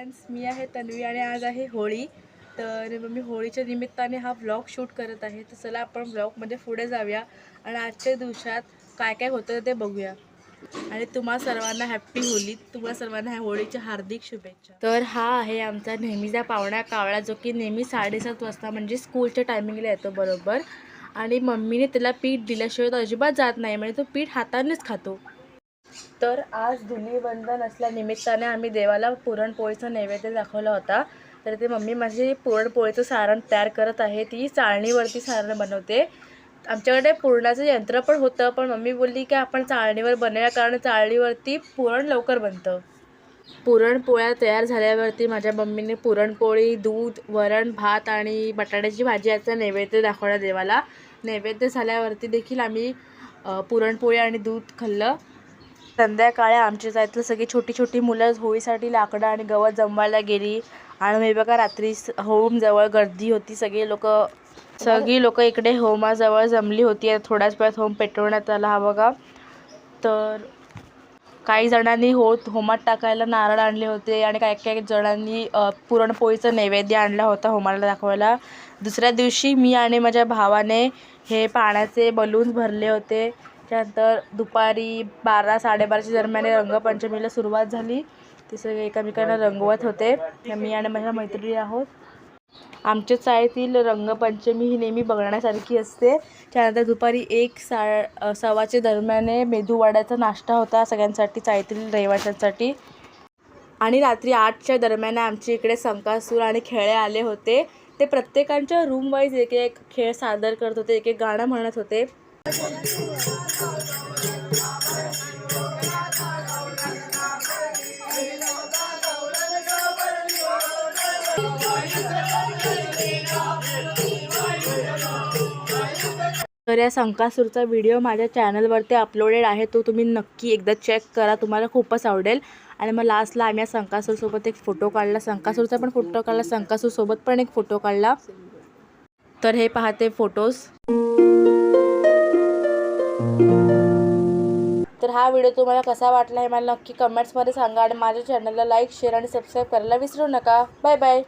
अँड्स मी आहे तन्वी आणि आज आहे होळी. तर मग मी होळीच्या निमित्ताने हा व्लॉग शूट करत आहे. तर चला आपण ब्लॉगमध्ये पुढे जाऊया आणि आजच्या दिवसात काय काय होतं ते बघूया. आणि तुम्हा सर्वांना हॅप्पी होली तुम्हा सर्वांना ह्या होळीच्या हार्दिक शुभेच्छा. तर हा आहे आमचा नेहमीचा पाहुणा कावळा जो की नेहमी साडेसात वाजता म्हणजे स्कूलच्या टायमिंगला येतो बरोबर. आणि मम्मीने त्याला पीठ दिल्याशिवाय तो अजिबात जात नाही म्हणजे तो पीठ हातानेच खातो. तर आज धुलीवंदन असल्या निमित्ताने आम्ही देवाला पुरणपोळीचा नैवेद्य दाखवला होता. तर ते मम्मी माझी पुरणपोळीचं सारण तयार करत आहे. ती चाळणीवरती सारण बनवते. आमच्याकडे पुरणाचं यंत्र पण होतं पण मम्मी बोलली की आपण चाळणीवर बनवूया कारण चाळणीवरती पुरण लवकर बनतं. पुरणपोळ्या तयार झाल्यावरती माझ्या मम्मीने पुरणपोळी दूध वरण भात आणि बटाट्याची भाजी याचा नैवेद्य दाखवला देवाला. नैवेद्य झाल्यावरती देखील आम्ही पुरणपोळी आणि दूध खाल्लं. संध्याकाळी आमच्या जायतलं सगळी छोटी छोटी मुलं होळीसाठी लाकडं आणि गवत जमवायला गेली. आणि मी बघा रात्री स- होमजवळ गर्दी होती. सगळी लोक सगळी लोक इकडे होमाजवळ जमली होती. थोड्याच वेळात होम पेटवण्यात आला हा बघा. तर काही जणांनी हो होमात टाकायला नारळ आणले होते आणि काही काही जणांनी पुरणपोळीचं नैवेद्य आणला होता होमाला दाखवायला. दुसऱ्या दिवशी मी आणि माझ्या भावाने हे पाण्याचे बलून्स भरले होते. त्यानंतर दुपारी बारा साडेबाराच्या दरम्यान रंगपंचमीला सुरुवात झाली. ते सगळे एकमेकांना रंगवत होते. मी आणि माझ्या मैत्रिणी आहोत. आमच्या चाळीतील रंगपंचमी ही नेहमी बघण्यासारखी असते. त्यानंतर दुपारी एक सा सव्वाच्या दरम्यान मेदूवड्याचा नाश्ता होता सगळ्यांसाठी चाळीतील रहिवाशांसाठी. आणि रात्री आठच्या दरम्यान आमच्या इकडे संकासूर आणि खेळे आले होते. ते प्रत्येकांच्या रूम वाईज एक एक खेळ सादर करत होते एक एक गाणं म्हणत होते. तर या संकासूरचा व्हिडिओ माझ्या चॅनलवरती अपलोडेड आहे. तो तुम्ही नक्की एकदा चेक करा. तुम्हाला खूपच आवडेल. आणि मग लास्टला आम्ही या संकासूरसोबत एक फोटो काढला. संकासूरचा पण फोटो काढला. संकासूरसोबत पण एक फोटो काढला. तर हे पाहते फोटोज तर हा व्हिडिओ तुम्हाला कसा वाटला हे मला नक्की कमेंट्समध्ये सांगा. आणि माझ्या चॅनलला लाईक शेअर आणि सबस्क्राईब करायला विसरू नका. Bye bye